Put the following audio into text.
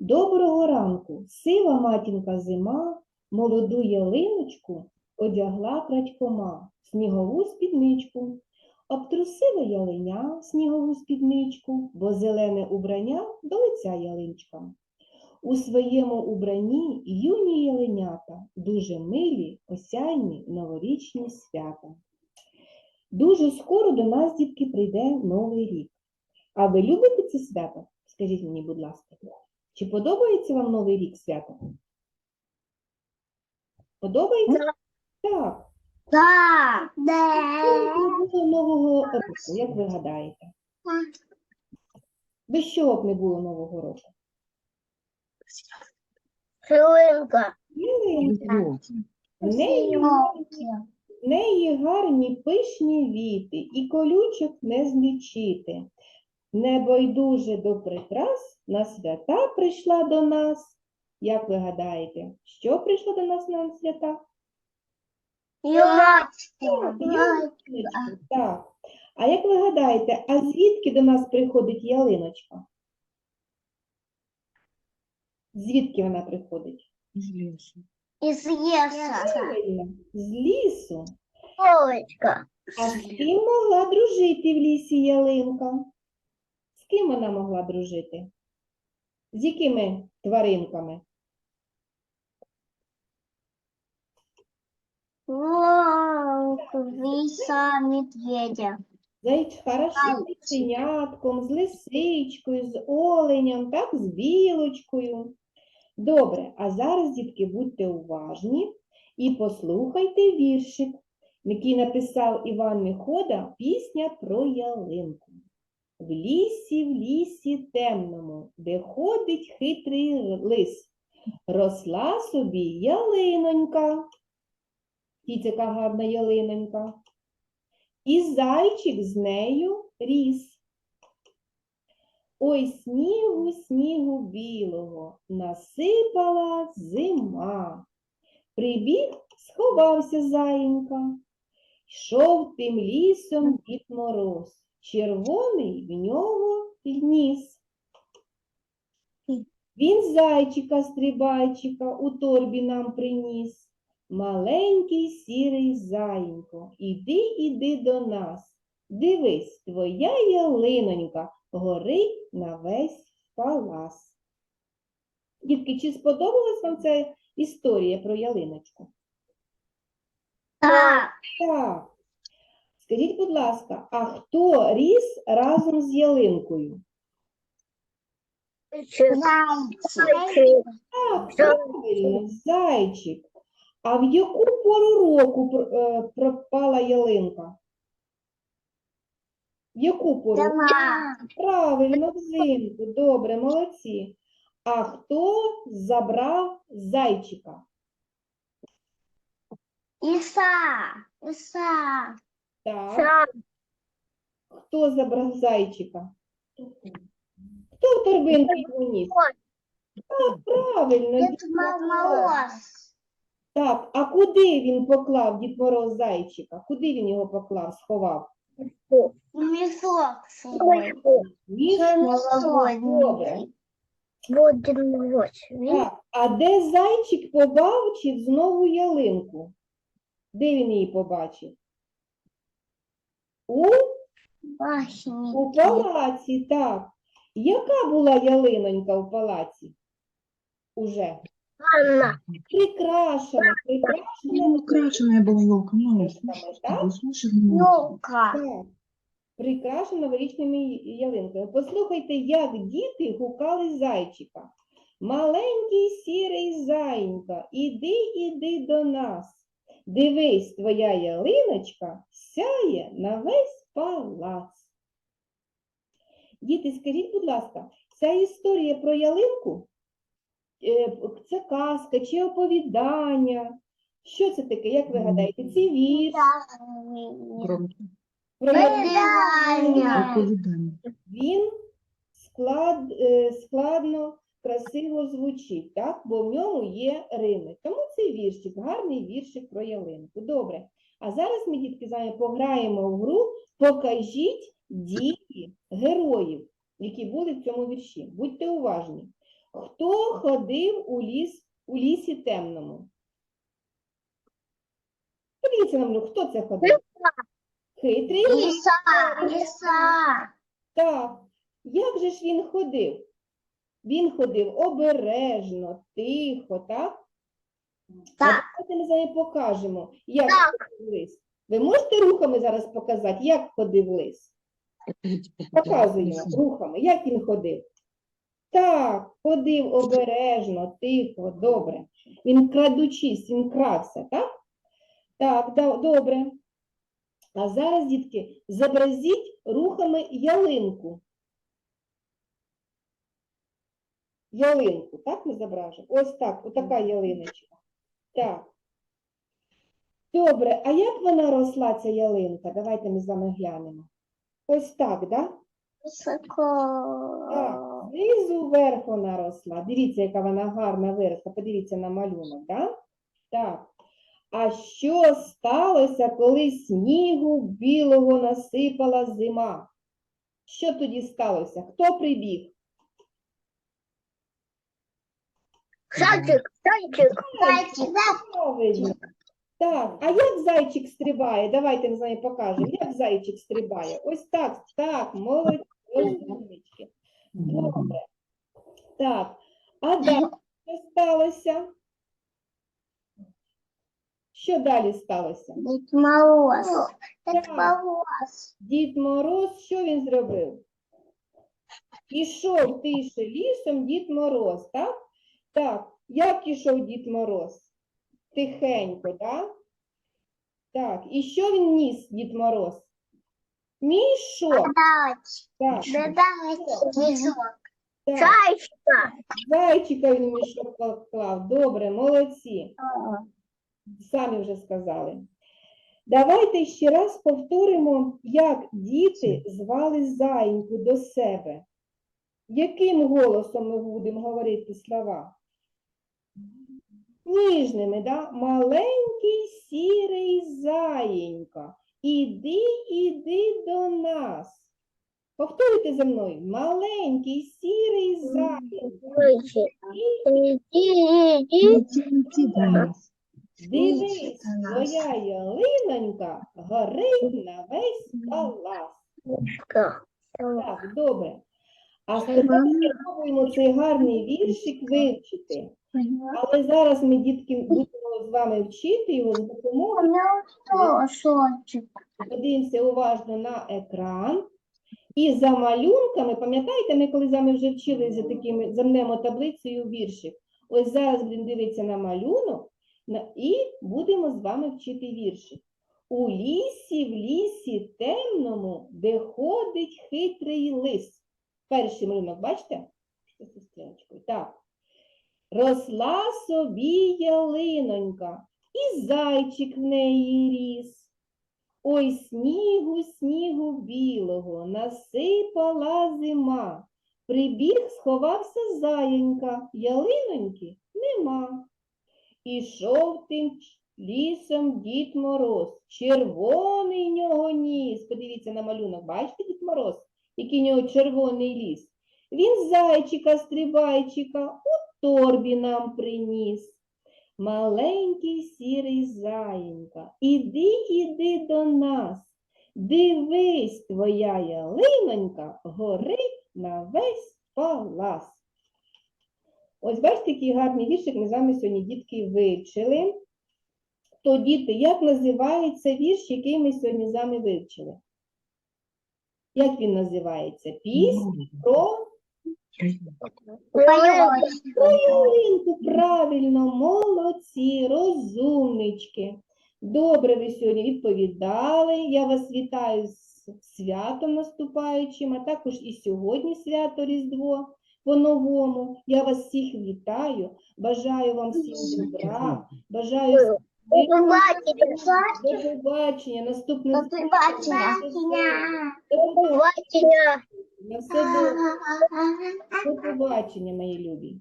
Доброго ранку, сива матінка зима, молоду ялиночку одягла крадькома, снігову спідничку. Обтрусила ялиня снігову спідничку, бо зелене убрання до лиця ялинчка. У своєму убранні юні ялинята, дуже милі, осяйні новорічні свята. Дуже скоро до нас, дітки, прийде Новий рік. А ви любите це свято? Скажіть мені, будь ласка. Чи подобається вам Новий рік свято? Подобається? Так. Не було нового року, як ви гадаєте? Без чого б не було нового року? Хвилинка. Ялинка. В неї, в неї гарні пишні віти, і колючок не злічити. Небайдуже до прикрас на свята прийшла до нас. Як ви гадаєте, що прийшло до нас на свята? Так. А як ви гадаєте, а звідки до нас приходить ялиночка? Звідки вона приходить? Из леса. Правильно, з лісу. Полочка. А з ким могла дружити в лісі ялинка? Ким вона могла дружити? З якими тваринками? Волк, виса, медведя. Зайч, хорошо, з цуценятком, з лисичкою, з оленем, так, з білочкою. Добре, а зараз, дітки, будьте уважні і послухайте віршик, який написав Іван Міхода «Пісня про ялинку». В лісі, в лісі темному, де ходить хитрий лис, росла собі ялинонька. Дивіться, яка гарна ялинонька. І зайчик з нею ріс. Ой, снігу, снігу білого, насипала зима. Прибіг, сховався заїнька. Йшов тим лісом Дід Мороз, червоний в нього ніс. Він зайчика стрибайчика у торбі нам приніс. Маленький сірий заїнько, іди, іди до нас. Дивись, твоя ялинонька горить на весь палас. Дітки, чи сподобалась вам ця історія про ялиночку? Так. Так. Скажіть, будь ласка, а хто ріс разом з ялинкою? Так, правильно, зайчик. А в яку пору року е, пропала ялинка? В яку пору? Правильно, взимку. Добре, молодці. А хто забрав зайчика? Иса. Иса. Так. Хто забрав зайчика? Хто в торбинку його ніс? Так, правильно. Дід Мороз. Так, а куди він поклав Дід Мороз зайчика? Куди він його поклав, сховав? Добре. Вот Дед Мороз. Так, а де зайчик побачив знову ялинку? Де він її побачив? У, у палаці, так. Яка була ялинонька в палаці? Уже Анна. прикрашена, прикрашена Украшенная была елка, так? Слушай, Елка. Так. Прикрашена новорічними ялинками. Послухайте, як діти гукали зайчика. Маленький сірий зайенька, іди, іди до нас. Дивись, твоя ялиночка сяє на весь палац. Діти, скажіть, будь ласка, ця історія про ялинку е, це казка чи оповідання? Що це таке? Як ви гадаєте? Це вірш? Оповідання. Він склад, е, складно, красиво звучить, так? бо в ньому є рими. Тому цей віршик, гарний віршик про ялинку. Добре. А зараз ми, дітки, з вами пограємо в гру Покажіть дії героїв, які були в цьому вірші. Будьте уважні. Хто ходив у ліс у лісі темному? Подивіться на мене, хто це ходив? Хитрий лис. Лиса. Лиса. Так. Як же ж він ходив? Він ходив обережно, тихо, так? Так. А давайте ми з вами покажемо, як Так. ходив лис. Ви можете рухами зараз показати, як ходив лис? Показуємо рухами, як він ходив. Так, ходив обережно, тихо, добре. Він крадучись, він крався, так? Так, да- добре. А зараз, дітки, зобразіть рухами ялинку. Ялинку, так ми зображимо? Ось так, отака ялиночка. Так. Добре, а як вона росла, ця ялинка? Давайте ми з вами глянемо. Ось так? Да? Так, знизу вверх вона росла. Дивіться, яка вона гарна виросла. Подивіться на малюнок, да? Так. А що сталося, коли снігу білого насипала зима? Що тоді сталося? Хто прибіг? Зайчик, зайчик. Зайчик. Правильно. Так, а як зайчик стрибає? Давайте ми з вами покажемо, як зайчик стрибає. Ось так, так, молодці, розумнички. Добре. Так, а далі що сталося? Що далі сталося? Дед Мороз. Дед Так. Мороз. Дід Мороз, що він зробив? Ішов тише лісом Дід Мороз, так? Так, як ішов Дід Мороз? Тихенько, так? Так, і що він ніс, Дід Мороз? Мішок. Так, так. Зайчика. Зайчика він мішок поклав. Добре, молодці. Самі вже сказали. Давайте ще раз повторимо, як діти звали зайньку до себе. Яким голосом ми будемо говорити слова? Ніжними, да? Маленький сірий заєнька. Іди, іди до нас. Повторюйте за мною. Маленький сірий заєнька. Зайчик. Иди, иди. Дивись, твоя ялинонька горить на весь палац. Так, добре. А тепер спробуємо цей гарний віршик вивчити. Але зараз ми, дітки, будемо з вами вчити його з У допомогою. Подивимося уважно на екран. І за малюнками, пам'ятаєте, ми коли з вами вже вчили за такими замнемо таблицею віршик. Ось зараз будемо дивитися на малюнок і будемо з вами вчити віршик. У лісі, в лісі темному, де ходить хитрий лис. Перший малюнок, бачите? Так. Росла собі ялинонька, і зайчик в неї ріс. Ой, снігу, снігу білого, насипала зима. Прибіг, сховався заєнька, ялиноньки нема. Ішов тим лісом Дід Мороз, червоний нього ніс. Подивіться на малюнок, бачите, Дід Мороз, який в нього червоний ліс. Він зайчика, стрибайчика у торбі нам приніс. Маленький сірий заєнька, іди, іди до нас. Дивись, твоя ялинонька горить на весь палац. Ось бачите, який гарний віршик ми з вами сьогодні, дітки, вивчили. То, діти, як називається вірш, який ми сьогодні з вами вивчили? Як він називається? Пісня про Ялинку, правильно, молодці, розумнички. Добре ви сьогодні відповідали. Я вас вітаю з святом наступаючим, а також і сьогодні свято Різдво по-новому. Я вас всіх вітаю, бажаю вам всім добра, бажаю всім до побачення, наступне До побачення. До побачення. На все добре. До побачення, мої любі.